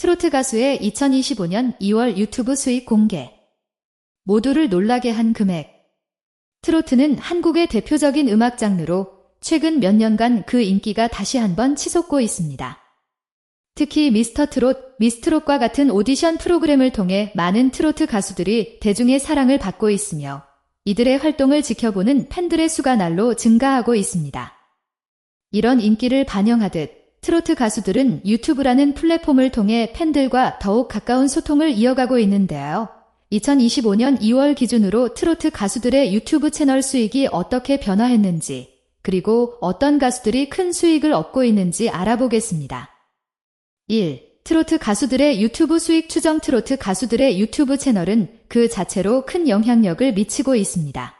트로트 가수의 2025년 2월 유튜브 수익 공개. 모두를 놀라게 한 금액. 트로트는 한국의 대표적인 음악 장르로 최근 몇 년간 그 인기가 다시 한번 치솟고 있습니다. 특히 미스터 트롯, 미스트롯과 같은 오디션 프로그램을 통해 많은 트로트 가수들이 대중의 사랑을 받고 있으며 이들의 활동을 지켜보는 팬들의 수가 날로 증가하고 있습니다. 이런 인기를 반영하듯 트로트 가수들은 유튜브라는 플랫폼을 통해 팬들과 더욱 가까운 소통을 이어가고 있는데요. 2025년 2월 기준으로 트로트 가수들의 유튜브 채널 수익이 어떻게 변화했는지, 그리고 어떤 가수들이 큰 수익을 얻고 있는지 알아보겠습니다. 1. 트로트 가수들의 유튜브 수익 추정 트로트 가수들의 유튜브 채널은 그 자체로 큰 영향력을 미치고 있습니다.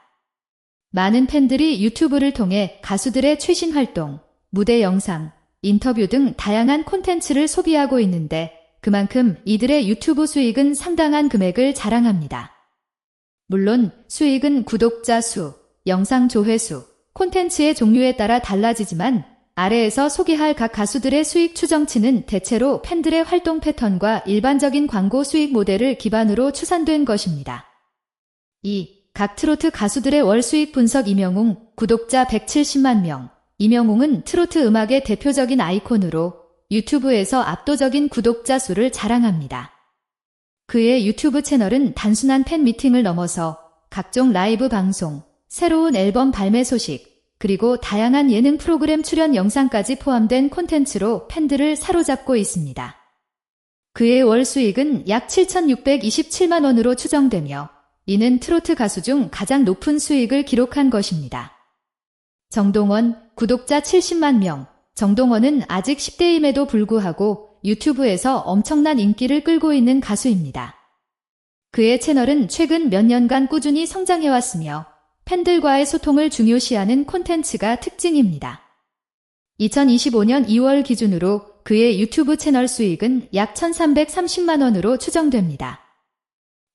많은 팬들이 유튜브를 통해 가수들의 최신 활동, 무대 영상, 인터뷰 등 다양한 콘텐츠를 소비하고 있는데 그만큼 이들의 유튜브 수익은 상당한 금액을 자랑합니다. 물론 수익은 구독자 수, 영상 조회수, 콘텐츠의 종류에 따라 달라지지만 아래에서 소개할 각 가수들의 수익 추정치는 대체로 팬들의 활동 패턴과 일반적인 광고 수익 모델을 기반으로 추산된 것입니다. 2. 각 트로트 가수들의 월 수익 분석 이명웅, 구독자 170만 명. 이명웅은 트로트 음악의 대표적인 아이콘으로 유튜브에서 압도적인 구독자 수를 자랑합니다. 그의 유튜브 채널은 단순한 팬 미팅을 넘어서 각종 라이브 방송, 새로운 앨범 발매 소식, 그리고 다양한 예능 프로그램 출연 영상까지 포함된 콘텐츠로 팬들을 사로잡고 있습니다. 그의 월 수익은 약 7,627만 원으로 추정되며 이는 트로트 가수 중 가장 높은 수익을 기록한 것입니다. 정동원, 구독자 70만 명. 정동원은 아직 10대임에도 불구하고 유튜브에서 엄청난 인기를 끌고 있는 가수입니다. 그의 채널은 최근 몇 년간 꾸준히 성장해왔으며 팬들과의 소통을 중요시하는 콘텐츠가 특징입니다. 2025년 2월 기준으로 그의 유튜브 채널 수익은 약 1330만 원으로 추정됩니다.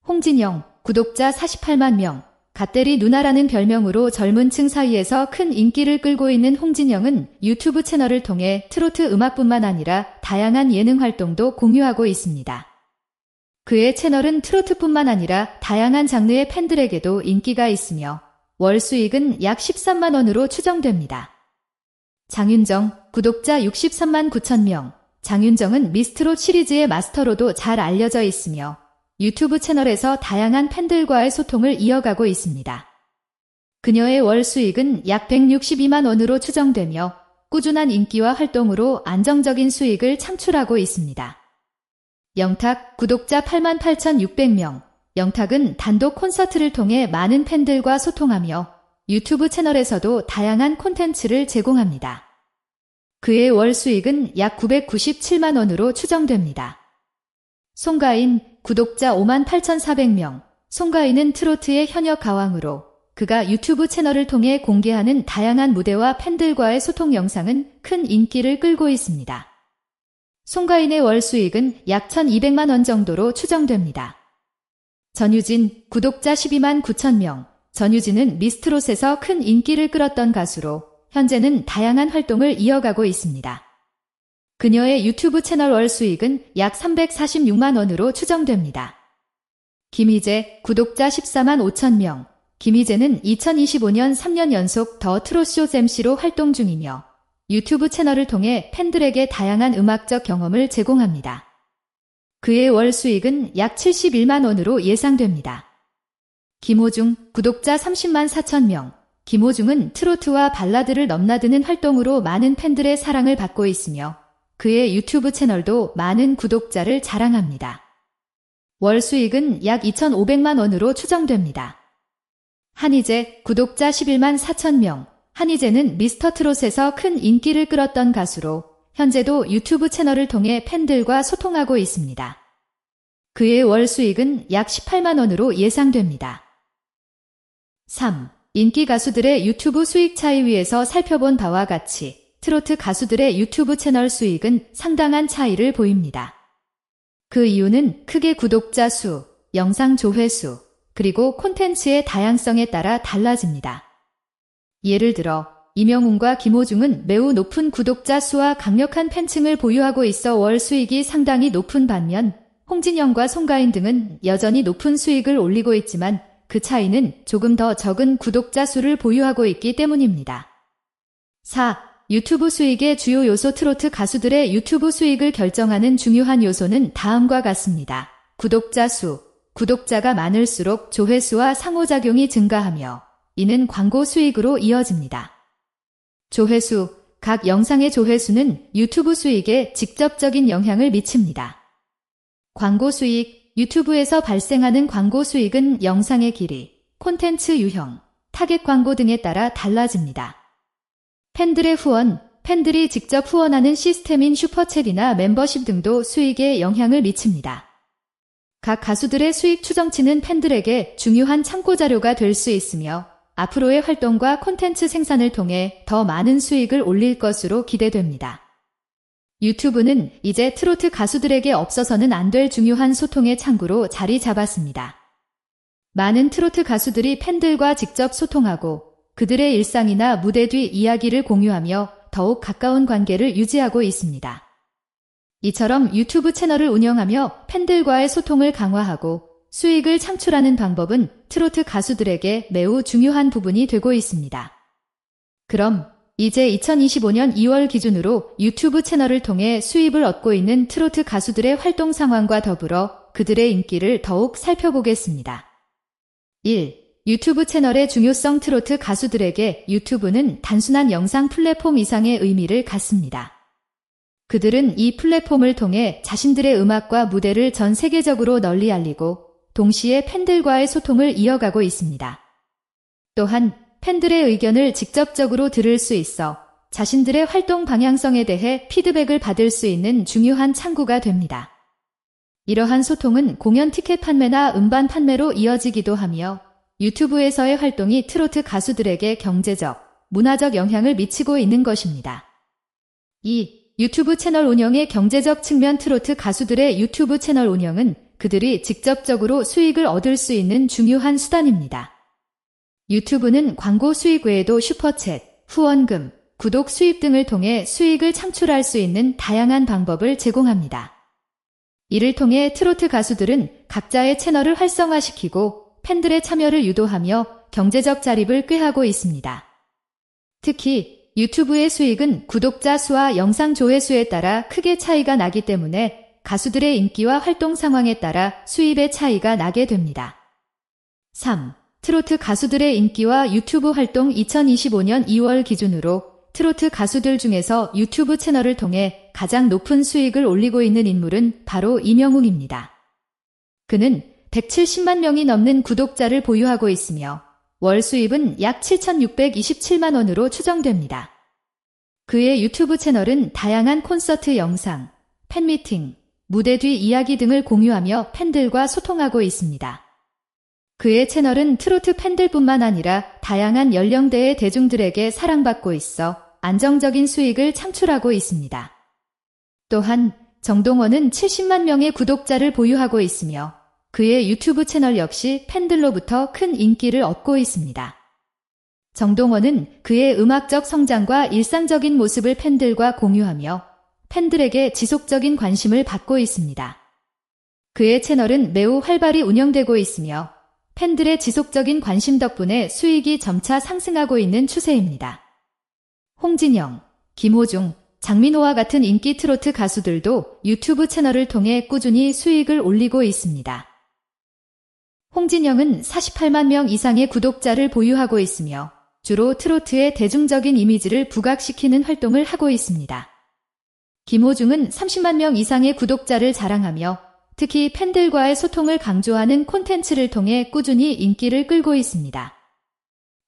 홍진영, 구독자 48만 명, 갓데리 누나라는 별명으로 젊은 층 사이에서 큰 인기를 끌고 있는 홍진영은 유튜브 채널을 통해 트로트 음악뿐만 아니라 다양한 예능 활동도 공유하고 있습니다. 그의 채널은 트로트뿐만 아니라 다양한 장르의 팬들에게도 인기가 있으며 월 수익은 약 13만 원으로 추정됩니다. 장윤정, 구독자 63만 9천 명. 장윤정은 미스트롯 시리즈의 마스터로도 잘 알려져 있으며 유튜브 채널에서 다양한 팬들과의 소통을 이어가고 있습니다. 그녀의 월 수익은 약 162만 원으로 추정되며 꾸준한 인기와 활동으로 안정적인 수익을 창출하고 있습니다. 영탁 구독자 8만 8,600명. 영탁은 단독 콘서트를 통해 많은 팬들과 소통하며 유튜브 채널에서도 다양한 콘텐츠를 제공합니다. 그의 월 수익은 약 997만 원으로 추정됩니다. 송가인, 구독자 5만 8,400명. 송가인은 트로트의 현역 가왕으로 그가 유튜브 채널을 통해 공개하는 다양한 무대와 팬들과의 소통 영상은 큰 인기를 끌고 있습니다. 송가인의 월 수익은 약 1,200만 원 정도로 추정됩니다. 전유진, 구독자 12만 9천 명. 전유진은 미스트롯에서 큰 인기를 끌었던 가수로 현재는 다양한 활동을 이어가고 있습니다. 그녀의 유튜브 채널 월 수익은 약 346만 원으로 추정됩니다. 김희재, 구독자 14만 5천 명. 김희재는 2025년 3년 연속 더 트롯쇼 MC로 활동 중이며 유튜브 채널을 통해 팬들에게 다양한 음악적 경험을 제공합니다. 그의 월 수익은 약 71만 원으로 예상됩니다. 김호중, 구독자 30만 4천 명. 김호중은 트로트와 발라드를 넘나드는 활동으로 많은 팬들의 사랑을 받고 있으며 그의 유튜브 채널도 많은 구독자를 자랑합니다. 월 수익은 약 2,500만 원으로 추정됩니다. 한희재, 구독자 11만 4천 명. 한희재는 미스터 트롯에서 큰 인기를 끌었던 가수로 현재도 유튜브 채널을 통해 팬들과 소통하고 있습니다. 그의 월 수익은 약 18만 원으로 예상됩니다. 3. 인기 가수들의 유튜브 수익 차이 위에서 살펴본 바와 같이 트로트 가수들의 유튜브 채널 수익은 상당한 차이를 보입니다. 그 이유는 크게 구독자 수, 영상 조회 수, 그리고 콘텐츠의 다양성에 따라 달라집니다. 예를 들어 이명웅과 김호중은 매우 높은 구독자 수와 강력한 팬층을 보유하고 있어 월 수익이 상당히 높은 반면 홍진영과 송가인 등은 여전히 높은 수익을 올리고 있지만 그 차이는 조금 더 적은 구독자 수를 보유하고 있기 때문입니다. 4. 유튜브 수익의 주요 요소 트로트 가수들의 유튜브 수익을 결정하는 중요한 요소는 다음과 같습니다. 구독자 수. 구독자가 많을수록 조회수와 상호작용이 증가하며 이는 광고 수익으로 이어집니다. 조회수. 각 영상의 조회수는 유튜브 수익에 직접적인 영향을 미칩니다. 광고 수익. 유튜브에서 발생하는 광고 수익은 영상의 길이, 콘텐츠 유형, 타겟 광고 등에 따라 달라집니다. 팬들의 후원, 팬들이 직접 후원하는 시스템인 슈퍼챗이나 멤버십 등도 수익에 영향을 미칩니다. 각 가수들의 수익 추정치는 팬들에게 중요한 참고 자료가 될 수 있으며 앞으로의 활동과 콘텐츠 생산을 통해 더 많은 수익을 올릴 것으로 기대됩니다. 유튜브는 이제 트로트 가수들에게 없어서는 안 될 중요한 소통의 창구로 자리 잡았습니다. 많은 트로트 가수들이 팬들과 직접 소통하고 그들의 일상이나 무대 뒤 이야기를 공유하며 더욱 가까운 관계를 유지하고 있습니다. 이처럼 유튜브 채널을 운영하며 팬들과의 소통을 강화하고 수익을 창출하는 방법은 트로트 가수들에게 매우 중요한 부분이 되고 있습니다. 그럼 이제 2025년 2월 기준으로 유튜브 채널을 통해 수입을 얻고 있는 트로트 가수들의 활동 상황과 더불어 그들의 인기를 더욱 살펴보겠습니다. 1. 유튜브 채널의 중요성 트로트 가수들에게 유튜브는 단순한 영상 플랫폼 이상의 의미를 갖습니다. 그들은 이 플랫폼을 통해 자신들의 음악과 무대를 전 세계적으로 널리 알리고 동시에 팬들과의 소통을 이어가고 있습니다. 또한 팬들의 의견을 직접적으로 들을 수 있어 자신들의 활동 방향성에 대해 피드백을 받을 수 있는 중요한 창구가 됩니다. 이러한 소통은 공연 티켓 판매나 음반 판매로 이어지기도 하며 유튜브에서의 활동이 트로트 가수들에게 경제적, 문화적 영향을 미치고 있는 것입니다. 2. 유튜브 채널 운영의 경제적 측면 트로트 가수들의 유튜브 채널 운영은 그들이 직접적으로 수익을 얻을 수 있는 중요한 수단입니다. 유튜브는 광고 수익 외에도 슈퍼챗, 후원금, 구독 수입 등을 통해 수익을 창출할 수 있는 다양한 방법을 제공합니다. 이를 통해 트로트 가수들은 각자의 채널을 활성화시키고 팬들의 참여를 유도하며 경제적 자립을 꾀하고 있습니다. 특히 유튜브의 수익은 구독자 수와 영상 조회수에 따라 크게 차이가 나기 때문에 가수들의 인기와 활동 상황에 따라 수입의 차이가 나게 됩니다. 3. 트로트 가수들의 인기와 유튜브 활동 2025년 2월 기준으로 트로트 가수들 중에서 유튜브 채널을 통해 가장 높은 수익을 올리고 있는 인물은 바로 이명웅입니다. 그는 170만 명이 넘는 구독자를 보유하고 있으며 월 수입은 약 7,627만 원으로 추정됩니다. 그의 유튜브 채널은 다양한 콘서트 영상, 팬미팅, 무대 뒤 이야기 등을 공유하며 팬들과 소통하고 있습니다. 그의 채널은 트로트 팬들뿐만 아니라 다양한 연령대의 대중들에게 사랑받고 있어 안정적인 수익을 창출하고 있습니다. 또한 정동원은 70만 명의 구독자를 보유하고 있으며 그의 유튜브 채널 역시 팬들로부터 큰 인기를 얻고 있습니다. 정동원은 그의 음악적 성장과 일상적인 모습을 팬들과 공유하며 팬들에게 지속적인 관심을 받고 있습니다. 그의 채널은 매우 활발히 운영되고 있으며 팬들의 지속적인 관심 덕분에 수익이 점차 상승하고 있는 추세입니다. 홍진영, 김호중, 장민호와 같은 인기 트로트 가수들도 유튜브 채널을 통해 꾸준히 수익을 올리고 있습니다. 홍진영은 48만 명 이상의 구독자를 보유하고 있으며 주로 트로트의 대중적인 이미지를 부각시키는 활동을 하고 있습니다. 김호중은 30만 명 이상의 구독자를 자랑하며 특히 팬들과의 소통을 강조하는 콘텐츠를 통해 꾸준히 인기를 끌고 있습니다.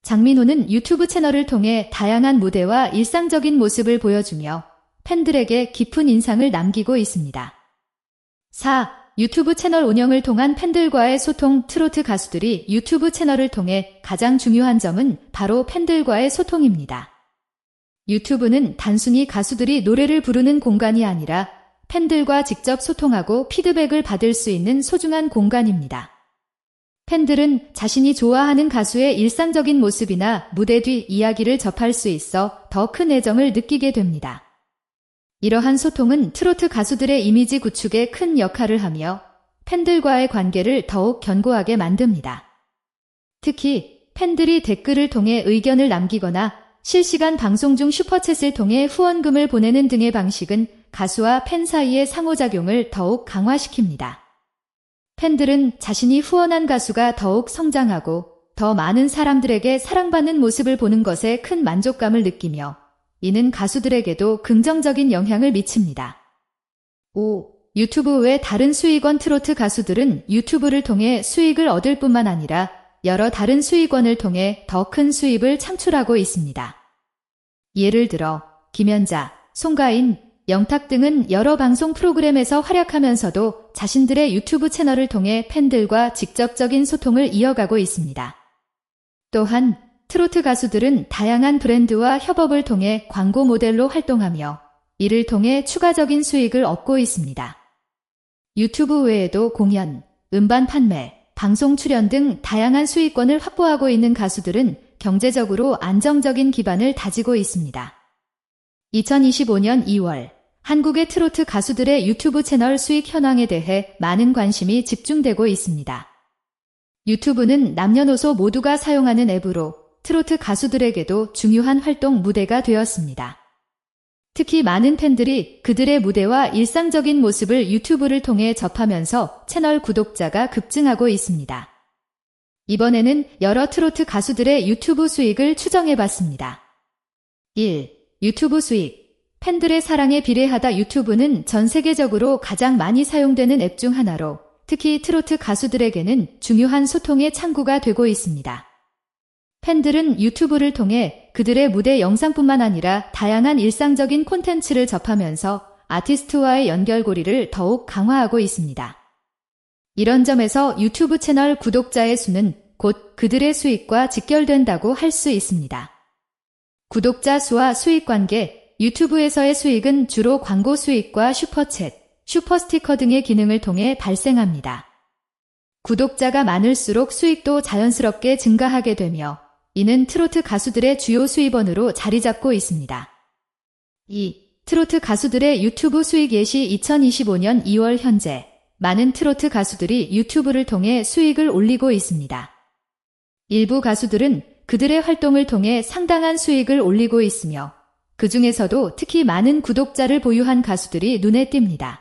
장민호는 유튜브 채널을 통해 다양한 무대와 일상적인 모습을 보여주며 팬들에게 깊은 인상을 남기고 있습니다. 4. 유튜브 채널 운영을 통한 팬들과의 소통 트로트 가수들이 유튜브 채널을 통해 가장 중요한 점은 바로 팬들과의 소통입니다. 유튜브는 단순히 가수들이 노래를 부르는 공간이 아니라 팬들과 직접 소통하고 피드백을 받을 수 있는 소중한 공간입니다. 팬들은 자신이 좋아하는 가수의 일상적인 모습이나 무대 뒤 이야기를 접할 수 있어 더 큰 애정을 느끼게 됩니다. 이러한 소통은 트로트 가수들의 이미지 구축에 큰 역할을 하며 팬들과의 관계를 더욱 견고하게 만듭니다. 특히 팬들이 댓글을 통해 의견을 남기거나 실시간 방송 중 슈퍼챗을 통해 후원금을 보내는 등의 방식은 가수와 팬 사이의 상호작용을 더욱 강화시킵니다. 팬들은 자신이 후원한 가수가 더욱 성장하고 더 많은 사람들에게 사랑받는 모습을 보는 것에 큰 만족감을 느끼며 이는 가수들에게도 긍정적인 영향을 미칩니다. 5. 유튜브 외 다른 수익원 트로트 가수들은 유튜브를 통해 수익을 얻을 뿐만 아니라 여러 다른 수익원을 통해 더 큰 수입을 창출하고 있습니다. 예를 들어 김연자, 송가인, 영탁 등은 여러 방송 프로그램에서 활약하면서도 자신들의 유튜브 채널을 통해 팬들과 직접적인 소통을 이어가고 있습니다. 또한 트로트 가수들은 다양한 브랜드와 협업을 통해 광고 모델로 활동하며 이를 통해 추가적인 수익을 얻고 있습니다. 유튜브 외에도 공연, 음반 판매, 방송 출연 등 다양한 수익권을 확보하고 있는 가수들은 경제적으로 안정적인 기반을 다지고 있습니다. 2025년 2월 한국의 트로트 가수들의 유튜브 채널 수익 현황에 대해 많은 관심이 집중되고 있습니다. 유튜브는 남녀노소 모두가 사용하는 앱으로 트로트 가수들에게도 중요한 활동 무대가 되었습니다. 특히 많은 팬들이 그들의 무대와 일상적인 모습을 유튜브를 통해 접하면서 채널 구독자가 급증하고 있습니다. 이번에는 여러 트로트 가수들의 유튜브 수익을 추정해 봤습니다. 1. 유튜브 수익. 팬들의 사랑에 비례하다 유튜브는 전 세계적으로 가장 많이 사용되는 앱 중 하나로 특히 트로트 가수들에게는 중요한 소통의 창구가 되고 있습니다. 팬들은 유튜브를 통해 그들의 무대 영상뿐만 아니라 다양한 일상적인 콘텐츠를 접하면서 아티스트와의 연결고리를 더욱 강화하고 있습니다. 이런 점에서 유튜브 채널 구독자의 수는 곧 그들의 수익과 직결된다고 할 수 있습니다. 구독자 수와 수익 관계, 유튜브에서의 수익은 주로 광고 수익과 슈퍼챗, 슈퍼스티커 등의 기능을 통해 발생합니다. 구독자가 많을수록 수익도 자연스럽게 증가하게 되며 이는 트로트 가수들의 주요 수입원으로 자리 잡고 있습니다. 2. 트로트 가수들의 유튜브 수익 예시 2025년 2월 현재 많은 트로트 가수들이 유튜브를 통해 수익을 올리고 있습니다. 일부 가수들은 그들의 활동을 통해 상당한 수익을 올리고 있으며 그 중에서도 특히 많은 구독자를 보유한 가수들이 눈에 띕니다.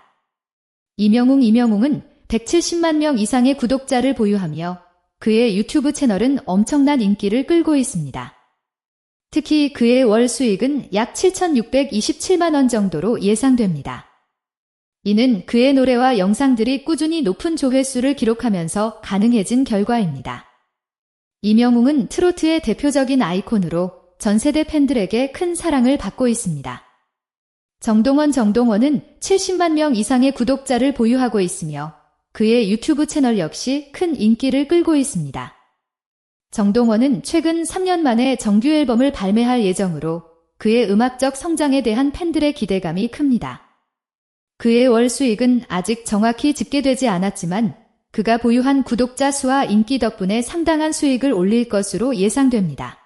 이명웅 이명웅은 170만 명 이상의 구독자를 보유하며 그의 유튜브 채널은 엄청난 인기를 끌고 있습니다. 특히 그의 월 수익은 약 7,627만 원 정도로 예상됩니다. 이는 그의 노래와 영상들이 꾸준히 높은 조회수를 기록하면서 가능해진 결과입니다. 이명웅은 트로트의 대표적인 아이콘으로 전 세대 팬들에게 큰 사랑을 받고 있습니다. 정동원 정동원은 70만 명 이상의 구독자를 보유하고 있으며 그의 유튜브 채널 역시 큰 인기를 끌고 있습니다. 정동원은 최근 3년 만에 정규 앨범을 발매할 예정으로 그의 음악적 성장에 대한 팬들의 기대감이 큽니다. 그의 월 수익은 아직 정확히 집계되지 않았지만 그가 보유한 구독자 수와 인기 덕분에 상당한 수익을 올릴 것으로 예상됩니다.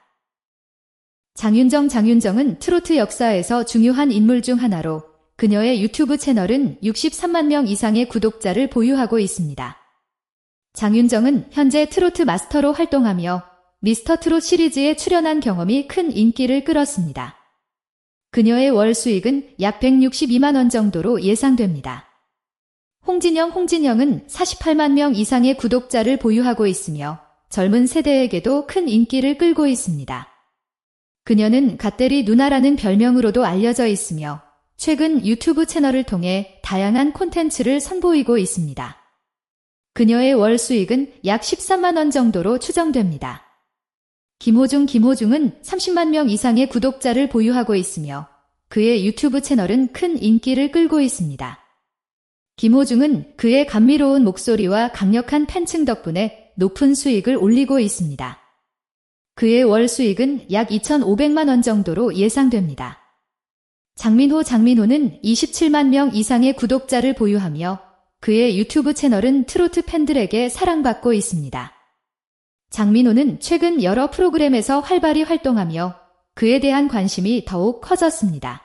장윤정 장윤정은 트로트 역사에서 중요한 인물 중 하나로 그녀의 유튜브 채널은 63만 명 이상의 구독자를 보유하고 있습니다. 장윤정은 현재 트로트 마스터로 활동하며 미스터 트롯 시리즈에 출연한 경험이 큰 인기를 끌었습니다. 그녀의 월 수익은 약 162만 원 정도로 예상됩니다. 홍진영 홍진영은 48만 명 이상의 구독자를 보유하고 있으며 젊은 세대에게도 큰 인기를 끌고 있습니다. 그녀는 갓데리 누나라는 별명으로도 알려져 있으며 최근 유튜브 채널을 통해 다양한 콘텐츠를 선보이고 있습니다. 그녀의 월 수익은 약 13만 원 정도로 추정됩니다. 김호중 김호중은 30만 명 이상의 구독자를 보유하고 있으며 그의 유튜브 채널은 큰 인기를 끌고 있습니다. 김호중은 그의 감미로운 목소리와 강력한 팬층 덕분에 높은 수익을 올리고 있습니다. 그의 월 수익은 약 2,500만 원 정도로 예상됩니다. 장민호 장민호는 27만 명 이상의 구독자를 보유하며 그의 유튜브 채널은 트로트 팬들에게 사랑받고 있습니다. 장민호는 최근 여러 프로그램에서 활발히 활동하며 그에 대한 관심이 더욱 커졌습니다.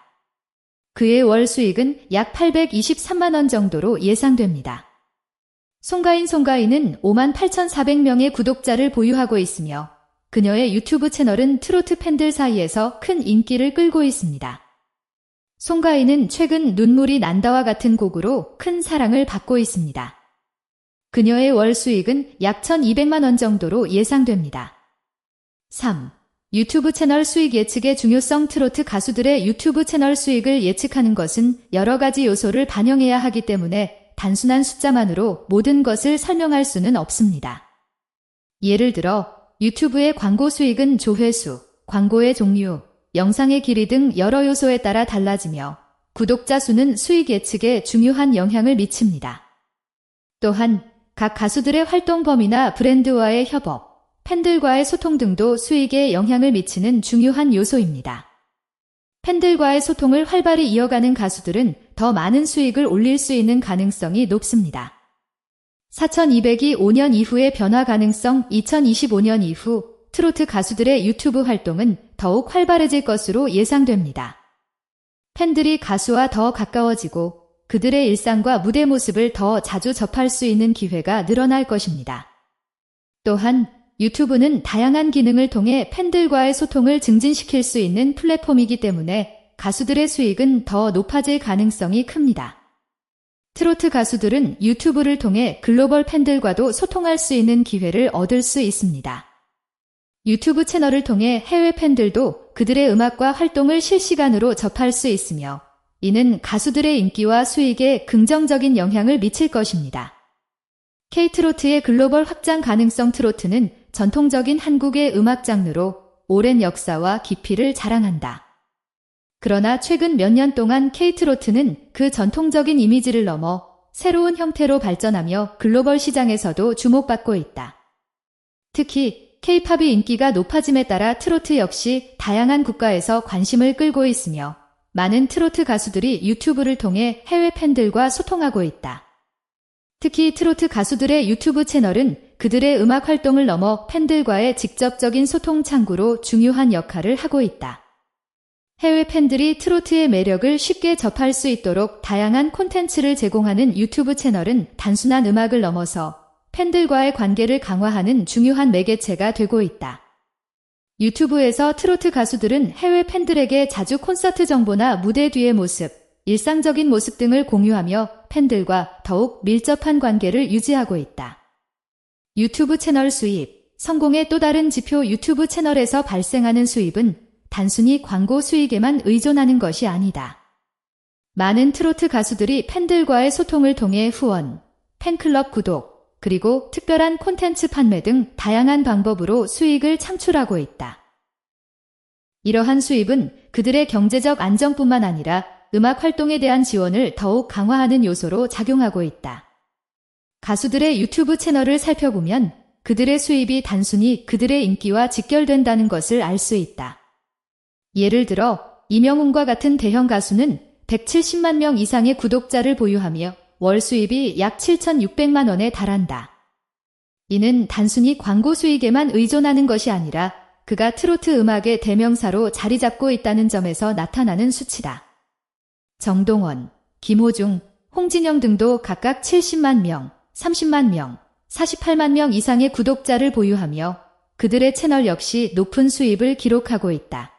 그의 월 수익은 약 823만원 정도로 예상됩니다. 송가인 송가인은 5만 8,400명의 구독자를 보유하고 있으며 그녀의 유튜브 채널은 트로트 팬들 사이에서 큰 인기를 끌고 있습니다. 송가인은 최근 눈물이 난다와 같은 곡으로 큰 사랑을 받고 있습니다. 그녀의 월 수익은 약 1,200만 원 정도로 예상됩니다. 3. 유튜브 채널 수익 예측의 중요성 트로트 가수들의 유튜브 채널 수익을 예측하는 것은 여러 가지 요소를 반영해야 하기 때문에 단순한 숫자만으로 모든 것을 설명할 수는 없습니다. 예를 들어 유튜브의 광고 수익은 조회수, 광고의 종류, 영상의 길이 등 여러 요소에 따라 달라지며 구독자 수는 수익 예측에 중요한 영향을 미칩니다. 또한 각 가수들의 활동 범위나 브랜드와의 협업, 팬들과의 소통 등도 수익에 영향을 미치는 중요한 요소입니다. 팬들과의 소통을 활발히 이어가는 가수들은 더 많은 수익을 올릴 수 있는 가능성이 높습니다. 4200이 5년 이후의 변화 가능성 2025년 이후 트로트 가수들의 유튜브 활동은 더욱 활발해질 것으로 예상됩니다. 팬들이 가수와 더 가까워지고 그들의 일상과 무대 모습을 더 자주 접할 수 있는 기회가 늘어날 것입니다. 또한 유튜브는 다양한 기능을 통해 팬들과의 소통을 증진시킬 수 있는 플랫폼이기 때문에 가수들의 수익은 더 높아질 가능성이 큽니다. 트로트 가수들은 유튜브를 통해 글로벌 팬들과도 소통할 수 있는 기회를 얻을 수 있습니다. 유튜브 채널을 통해 해외 팬들도 그들의 음악과 활동을 실시간으로 접할 수 있으며 이는 가수들의 인기와 수익에 긍정적인 영향을 미칠 것입니다. K-트로트의 글로벌 확장 가능성 트로트는 전통적인 한국의 음악 장르로 오랜 역사와 깊이를 자랑한다. 그러나 최근 몇 년 동안 K-트로트는 그 전통적인 이미지를 넘어 새로운 형태로 발전하며 글로벌 시장에서도 주목받고 있다. 특히 K-팝이 인기가 높아짐에 따라 트로트 역시 다양한 국가에서 관심을 끌고 있으며 많은 트로트 가수들이 유튜브를 통해 해외 팬들과 소통하고 있다. 특히 트로트 가수들의 유튜브 채널은 그들의 음악 활동을 넘어 팬들과의 직접적인 소통 창구로 중요한 역할을 하고 있다. 해외 팬들이 트로트의 매력을 쉽게 접할 수 있도록 다양한 콘텐츠를 제공하는 유튜브 채널은 단순한 음악을 넘어서 팬들과의 관계를 강화하는 중요한 매개체가 되고 있다. 유튜브에서 트로트 가수들은 해외 팬들에게 자주 콘서트 정보나 무대 뒤의 모습, 일상적인 모습 등을 공유하며 팬들과 더욱 밀접한 관계를 유지하고 있다. 유튜브 채널 수입, 성공의 또 다른 지표 유튜브 채널에서 발생하는 수입은 단순히 광고 수익에만 의존하는 것이 아니다. 많은 트로트 가수들이 팬들과의 소통을 통해 후원, 팬클럽 구독, 그리고 특별한 콘텐츠 판매 등 다양한 방법으로 수익을 창출하고 있다. 이러한 수입은 그들의 경제적 안정뿐만 아니라 음악 활동에 대한 지원을 더욱 강화하는 요소로 작용하고 있다. 가수들의 유튜브 채널을 살펴보면 그들의 수입이 단순히 그들의 인기와 직결된다는 것을 알 수 있다. 예를 들어 이명훈과 같은 대형 가수는 170만 명 이상의 구독자를 보유하며 월 수입이 약 7,600만 원에 달한다. 이는 단순히 광고 수익에만 의존하는 것이 아니라 그가 트로트 음악의 대명사로 자리 잡고 있다는 점에서 나타나는 수치다. 정동원, 김호중, 홍진영 등도 각각 70만 명, 30만 명, 48만 명 이상의 구독자를 보유하며 그들의 채널 역시 높은 수입을 기록하고 있다.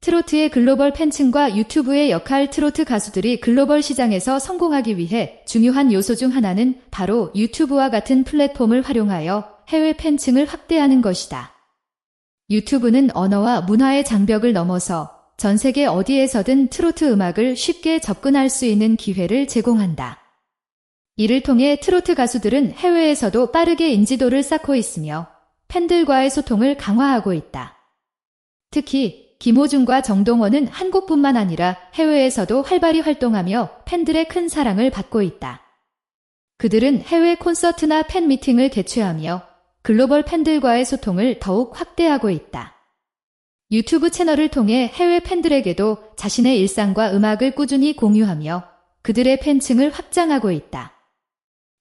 트로트의 글로벌 팬층과 유튜브의 역할 트로트 가수들이 글로벌 시장에서 성공하기 위해 중요한 요소 중 하나는 바로 유튜브와 같은 플랫폼을 활용하여 해외 팬층을 확대하는 것이다. 유튜브는 언어와 문화의 장벽을 넘어서 전 세계 어디에서든 트로트 음악을 쉽게 접근할 수 있는 기회를 제공한다. 이를 통해 트로트 가수들은 해외에서도 빠르게 인지도를 쌓고 있으며 팬들과의 소통을 강화하고 있다. 특히 김호중과 정동원은 한국뿐만 아니라 해외에서도 활발히 활동하며 팬들의 큰 사랑을 받고 있다. 그들은 해외 콘서트나 팬 미팅을 개최하며 글로벌 팬들과의 소통을 더욱 확대하고 있다. 유튜브 채널을 통해 해외 팬들에게도 자신의 일상과 음악을 꾸준히 공유하며 그들의 팬층을 확장하고 있다.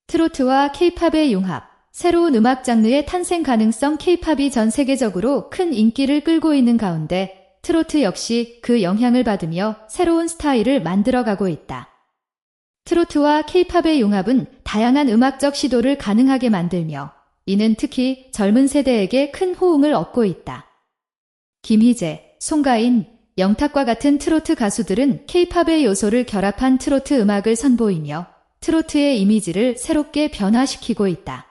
트로트와 케이팝의 융합, 새로운 음악 장르의 탄생 가능성 케이팝이 전 세계적으로 큰 인기를 끌고 있는 가운데 트로트 역시 그 영향을 받으며 새로운 스타일을 만들어가고 있다. 트로트와 케이팝의 융합은 다양한 음악적 시도를 가능하게 만들며 이는 특히 젊은 세대에게 큰 호응을 얻고 있다. 김희재, 송가인, 영탁과 같은 트로트 가수들은 케이팝의 요소를 결합한 트로트 음악을 선보이며 트로트의 이미지를 새롭게 변화시키고 있다.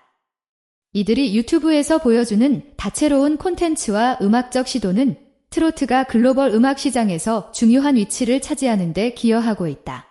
이들이 유튜브에서 보여주는 다채로운 콘텐츠와 음악적 시도는 트로트가 글로벌 음악 시장에서 중요한 위치를 차지하는 데 기여하고 있다.